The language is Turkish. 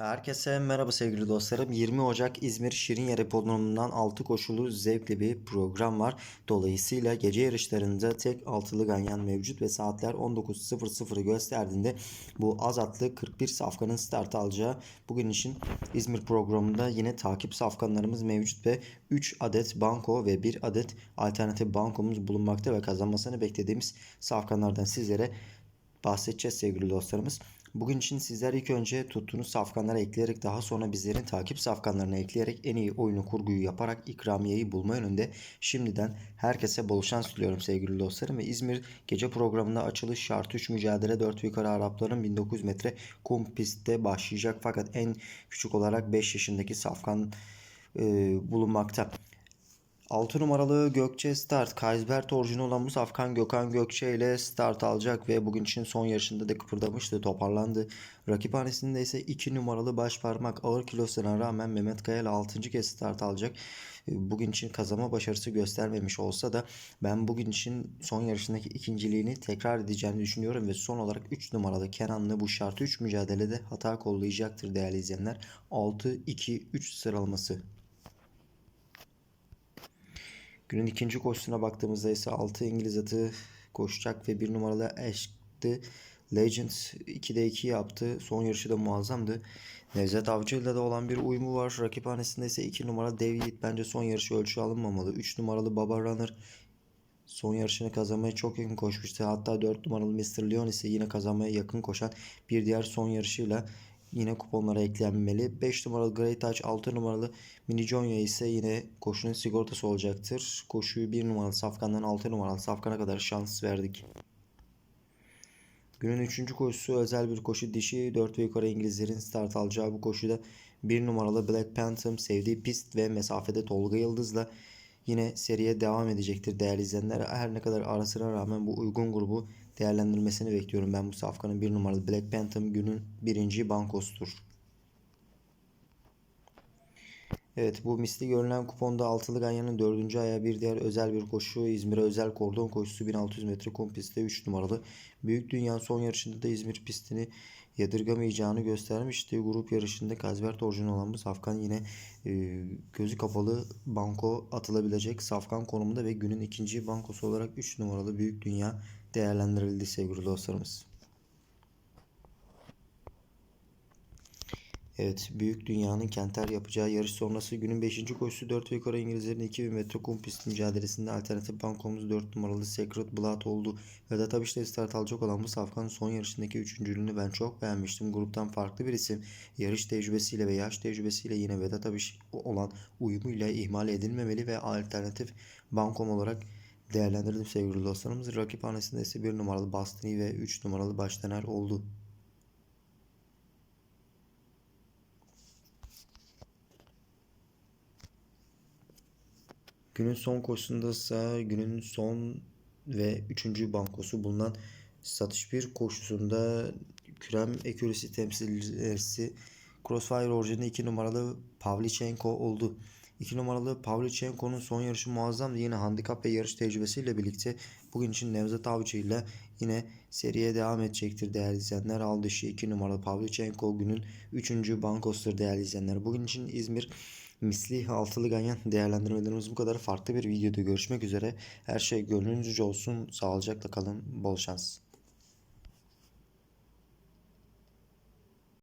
Herkese merhaba sevgili dostlarım. 20 Ocak İzmir Şirinyer Hipodromu'ndan 6 koşulu zevkli bir program var. Dolayısıyla gece yarışlarında tek altılı ganyan mevcut ve saatler 19.00'ı gösterdiğinde bu az atlı 41 safkanın start alacağı bugün için İzmir programında yine takip safkanlarımız mevcut ve 3 adet banko ve 1 adet alternatif bankomuz bulunmakta ve kazanmasını beklediğimiz safkanlardan sizlere bahsedeceğiz sevgili dostlarımız. Bugün için sizler ilk önce tuttuğunuz safkanlara ekleyerek daha sonra bizlerin takip safkanlarına ekleyerek en iyi oyunu kurguyu yaparak ikramiyeyi bulma yönünde şimdiden herkese bol şans diliyorum sevgili dostlarım. Ve İzmir gece programında açılış şartı 3 mücadele 4 yukarı Arapların 1900 metre kum pistte başlayacak fakat en küçük olarak 5 yaşındaki safkan e, bulunmakta. 6 numaralı Gökçe Start. Kaysbert orijinal olan bu safkan Gökhan Gökçe ile start alacak ve bugün için son yarışında da kıpırdamıştı, toparlandı. Rakiphanesinde ise 2 numaralı baş parmak ağır kilosuna rağmen Mehmet Kaya ile 6. kez start alacak. Bugün için kazanma başarısı göstermemiş olsa da ben bugün için son yarışındaki ikinciliğini tekrar edeceğini düşünüyorum ve son olarak 3 numaralı Kenan'la bu şartı 3 mücadelede hata kollayacaktır değerli izleyenler. 6-2-3 sıralaması. Günün ikinci koşusuna baktığımızda ise 6 İngiliz atı koşacak ve 1 numaralı Ash'tı. Legend 2'de 2 yaptı. Son yarışı da muazzamdı. Nevzat Avcı ile de olan bir uyumu var. Rakiphanesinde ise 2 numaralı Dev Yiğit bence son yarışı ölçü alınmamalı. 3 numaralı Baba Runner son yarışını kazanmaya çok yakın koşmuştu. Hatta 4 numaralı Mr. Leon ise yine kazanmaya yakın koşan bir diğer son yarışıyla yine kuponlara eklenmeli. 5 numaralı Great Touch, 6 numaralı Mini Jonya ise yine koşunun sigortası olacaktır. Koşuyu 1 numaralı Safkan'dan 6 numaralı Safkan'a kadar şans verdik. Günün 3. koşusu özel bir koşu dişi 4 ve yukarı İngilizlerin start alacağı bu koşuda 1 numaralı Black Phantom sevdiği pist ve mesafede Tolga Yıldız'la yine seriye devam edecektir değerli izleyenler. Her ne kadar arasına rağmen bu uygun grubu değerlendirmesini bekliyorum. Ben bu safkanın bir numaralı Black Phantom günün birinci bankosudur. Evet bu misli görünen kuponda altılı ganyanın dördüncü ayağı bir diğer özel bir koşu İzmir'e özel kordon koşusu 1600 metre kum pistte 3 numaralı. Büyük Dünya son yarışında da İzmir pistini yadırgamayacağını göstermişti. Grup yarışında Kazbert bu Safkan yine e, gözü kapalı banko atılabilecek Safkan konumunda ve günün ikinci bankosu olarak 3 numaralı Büyük Dünya değerlendirildi sevgili dostlarımız. Evet, büyük dünyanın kenter yapacağı yarış sonrası günün 5. koşusu 4 ve yukarı İngilizlerin 2000 metre kum pist mücadelesinde alternatif bankomuz 4 numaralı Secret Blood oldu. Vedat Abiş'te start alacak olan bu safkanın son yarışındaki üçüncülüğünü ben çok beğenmiştim. Gruptan farklı bir isim. Yarış tecrübesiyle ve yaş tecrübesiyle yine Vedat Abiş olan uyumuyla ihmal edilmemeli ve alternatif bankom olarak değerlendirdim sevgili dostlarımız. Rakip hanesinde ise 1 numaralı Bastini ve 3 numaralı Baştener oldu. Günün son koşusunda ise günün son ve üçüncü bankosu bulunan satış bir koşusunda Kürem Ekürisi temsilcisi Crossfire orijinali 2 numaralı Pavlichenko oldu. 2 numaralı Pavlichenko'nun son yarışı muazzamdı. Yine handikap ve yarış tecrübesiyle birlikte bugün için Nevzat Avcı ile yine seriye devam edecektir değerli izleyenler. Al dışı 2 numaralı Pavlichenko günün 3. bankostur değerli izleyenler. Bugün için İzmir misli altılı ganyan değerlendirmelerimiz bu kadar. Farklı bir videoda görüşmek üzere. Her şey gönlünüzce olsun. Sağlıcakla kalın. Bol şans.